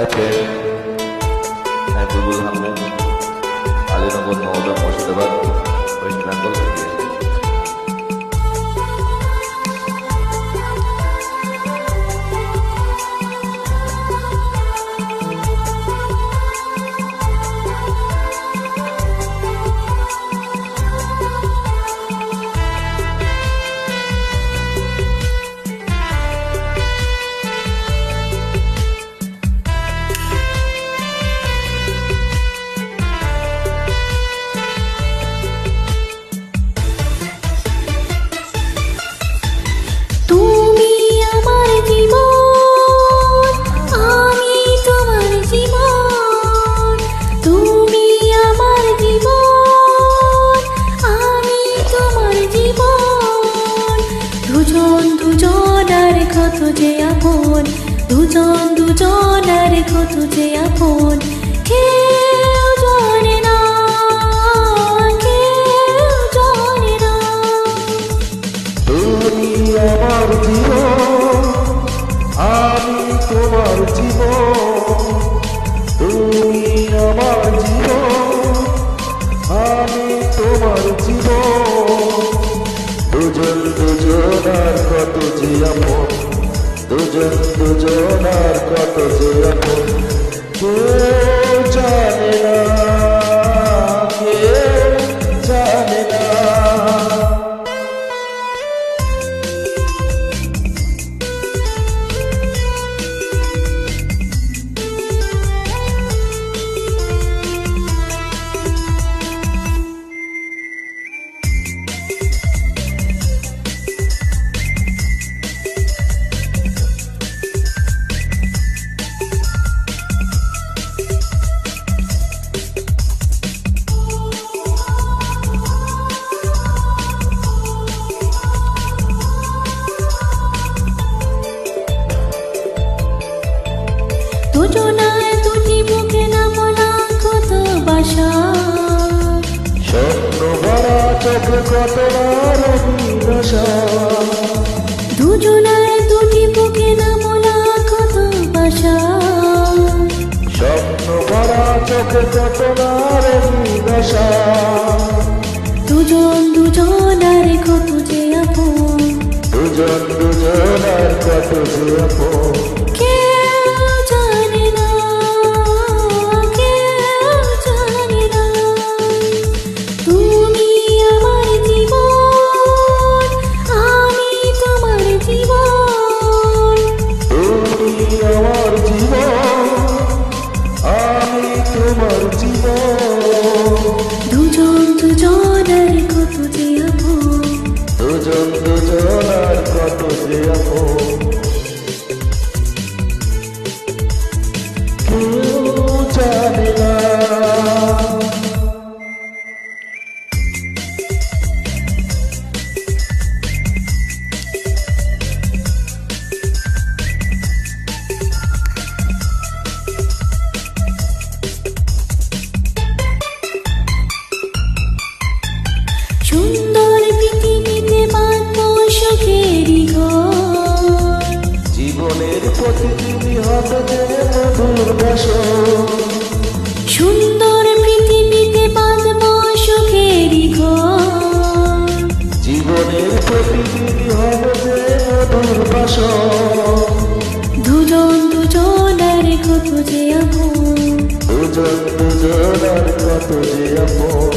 Hi friend আমি বুলবুল আহমেদ আলীনগর মহল্লা মুর্শিদাবাদ আপন। দুজন দুজনার কত যে আপন। দুজনার কত দুজনায় দুটি বুকে নামনা কত বাসা। স্বপ্ন ভরা চোখে কত রবিনশা দুজন দুজনার কত যে আপন। দুজন দুজনার কত যে আপন। দুজন দুজনের কত যে আপন দুজন দুজনার কত যে আপন প্রতিদিনই হবে যে মধুর বাসর সুন্দর পৃথিবীতে বাঁধব সুখেরই ঘর। জীবনের প্রতিদিনই হবে যে মধুর বাসর। দুজন দুজনের কত যে আপন দুজন দুজনার কত যে আপন